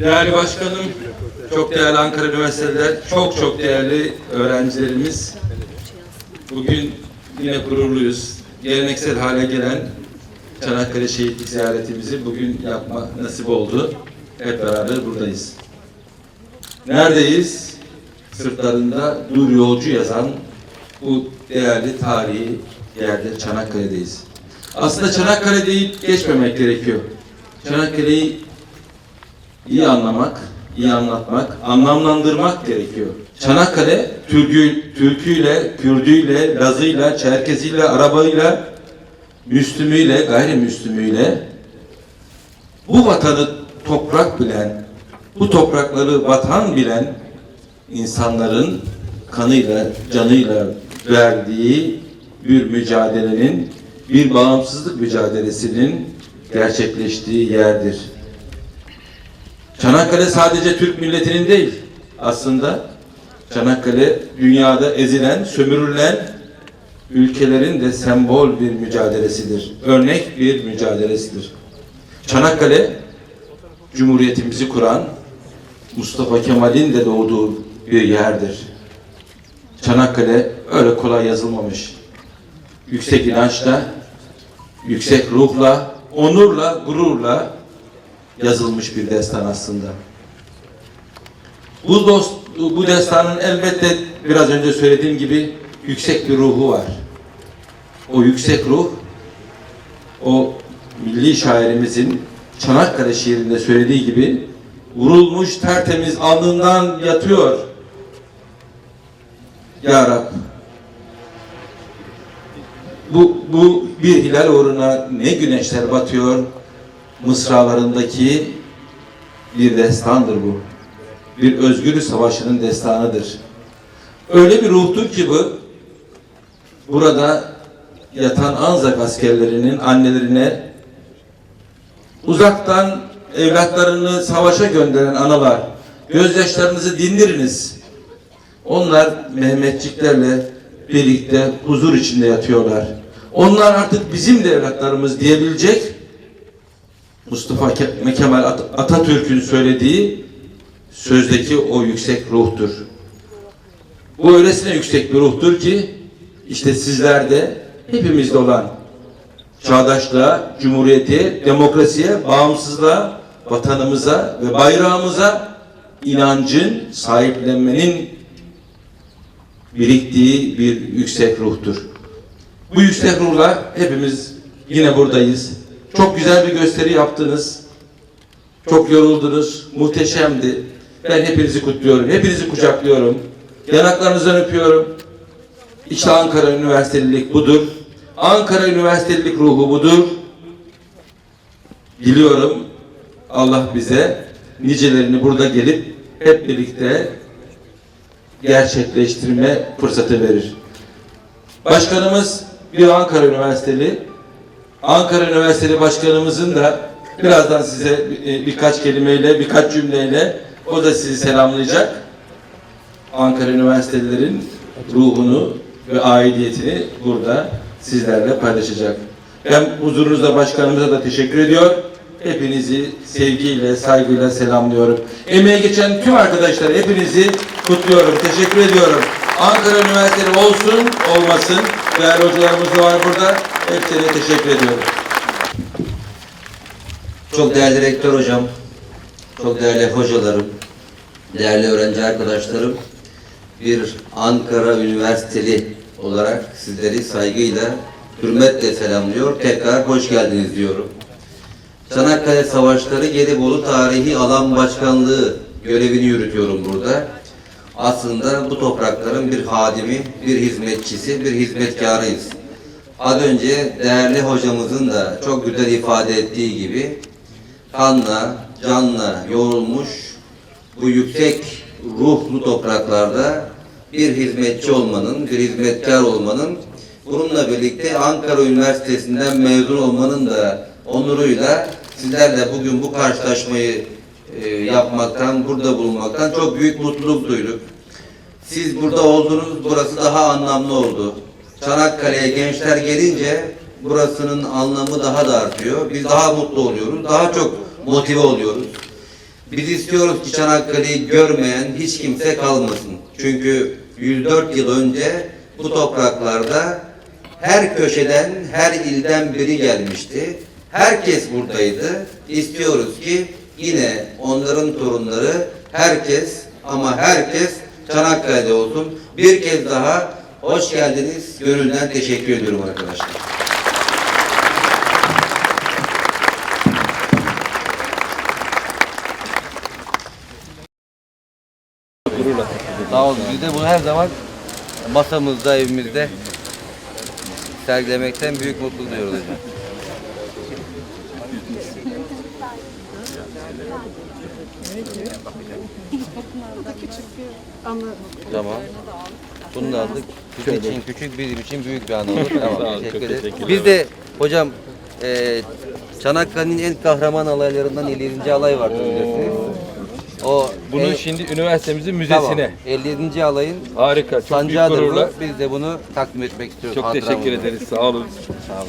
Değerli başkanım, çok değerli Ankara Üniversiteliler, çok çok değerli öğrencilerimiz. Bugün yine gururluyuz. Geleneksel hale gelen Çanakkale Şehitlik ziyaretimizi bugün yapma nasip oldu. Hep beraber buradayız. Neredeyiz? Sırtlarında dur yolcu yazan bu değerli tarihi yerde Çanakkale'deyiz. Aslında Çanakkale deyip geçmemek gerekiyor. Çanakkale'yi iyi anlamak, iyi anlatmak, anlamlandırmak gerekiyor. Çanakkale Türkü, Türküyle, Kürdüyle, Lazıyla, Çerkeziyle, Arabayla, Müslümüyle, gayrimüslimüyle bu vatanı toprak bilen, bu toprakları vatan bilen insanların kanıyla, canıyla verdiği bir mücadelenin, bir bağımsızlık mücadelesinin gerçekleştiği yerdir. Çanakkale sadece Türk milletinin değil. Aslında Çanakkale dünyada ezilen, sömürülen ülkelerin de sembol bir mücadelesidir. Örnek bir mücadelesidir. Çanakkale Cumhuriyetimizi kuran Mustafa Kemal'in de doğduğu bir yerdir. Çanakkale öyle kolay yazılmamış. Yüksek inançla, yüksek ruhla, onurla, gururla yazılmış bir destan aslında. Bu dost, bu destanın elbette biraz önce söylediğim gibi yüksek bir ruhu var. O yüksek ruh, o milli şairimizin Çanakkale şiirinde söylediği gibi vurulmuş tertemiz alnından yatıyor. Ya Rab, bu, bu bir hilal uğruna ne güneşler batıyor, mısralarındaki bir destandır bu. Bir özgürlük savaşının destanıdır. Öyle bir ruhtur ki bu, burada yatan Anzak askerlerinin annelerine uzaktan evlatlarını savaşa gönderen analar, gözyaşlarınızı dindiriniz. Onlar Mehmetçiklerle birlikte huzur içinde yatıyorlar. Onlar artık bizim de evlatlarımız diyebilecek Mustafa Ke- Kemal At- Atatürk'ün söylediği sözdeki o yüksek ruhtur. Bu öylesine yüksek bir ruhtur ki işte sizlerde hepimizde olan çağdaşlığa, cumhuriyete, demokrasiye, bağımsızlığa, vatanımıza ve bayrağımıza inancın, sahiplenmenin biriktiği bir yüksek ruhtur. Bu yüksek ruhla hepimiz yine buradayız. Çok güzel bir gösteri yaptınız. Çok yoruldunuz. Muhteşemdi. Ben hepinizi kutluyorum. Hepinizi kucaklıyorum. Yanaklarınızdan öpüyorum. İşte Ankara Üniversitelilik budur. Ankara Üniversitelilik ruhu budur. Diliyorum Allah bize nicelerini burada gelip hep birlikte gerçekleştirme fırsatı verir. Başkanımız bir Ankara Üniversiteli. Ankara Üniversiteli Başkanımızın da birazdan size e, birkaç kelimeyle, birkaç cümleyle o da sizi selamlayacak. Ankara Üniversitelilerin ruhunu ve aidiyetini burada sizlerle paylaşacak. Ben huzurunuzda başkanımıza da teşekkür ediyor. Hepinizi sevgiyle, saygıyla selamlıyorum. Emeğe geçen tüm arkadaşlar hepinizi kutluyorum. Teşekkür ediyorum. Ankara Üniversitesi olsun, olmasın. Değerli hocalarımız da var burada. Hepsine teşekkür ediyorum. Çok değerli rektör hocam, çok değerli hocalarım, değerli öğrenci arkadaşlarım, bir Ankara Üniversiteli olarak sizleri saygıyla, hürmetle selamlıyor. Tekrar hoş geldiniz diyorum. Çanakkale Savaşları Gelibolu Tarihi Alan Başkanlığı görevini yürütüyorum burada. Aslında bu toprakların bir hadimi, bir hizmetçisi, bir hizmetkarıyız. Az önce değerli hocamızın da çok güzel ifade ettiği gibi kanla, canla yoğrulmuş bu yüksek ruhlu topraklarda bir hizmetçi olmanın, bir hizmetkar olmanın, bununla birlikte Ankara Üniversitesi'nden mezun olmanın da onuruyla sizlerle bugün bu karşılaşmayı e, yapmaktan, burada bulunmaktan çok büyük mutluluk duyduk. Siz burada oldunuz, burası daha anlamlı oldu. Çanakkale'ye gençler gelince burasının anlamı daha da artıyor. Biz daha mutlu oluyoruz, daha çok motive oluyoruz. Biz istiyoruz ki Çanakkale'yi görmeyen hiç kimse kalmasın. Çünkü 104 yıl önce bu topraklarda her köşeden, her ilden biri gelmişti. Herkes buradaydı. İstiyoruz ki yine onların torunları herkes ama herkes Çanakkale'de olsun. Bir kez daha hoş geldiniz. Gönülden teşekkür ediyorum arkadaşlar. Sağ olun. Biz de bunu her zaman masamızda, evimizde sergilemekten büyük mutluluk duyuyoruz hocam. Tamam. Bunu da aldık. Bizim için küçük, bizim için büyük bir an oldu. Tamam, teşekkür ederiz. Biz de hocam e, Çanakkale'nin en kahraman alaylarından 57. alay vardı bilirsiniz. O Bunu en- şimdi üniversitemizin Tamam. müzesine. 57. alayın Harika. Çok büyük sancağıdır gururla. Biz de bunu takdim etmek istiyoruz. Çok teşekkür ederiz. Sağ olun. Sağ olun.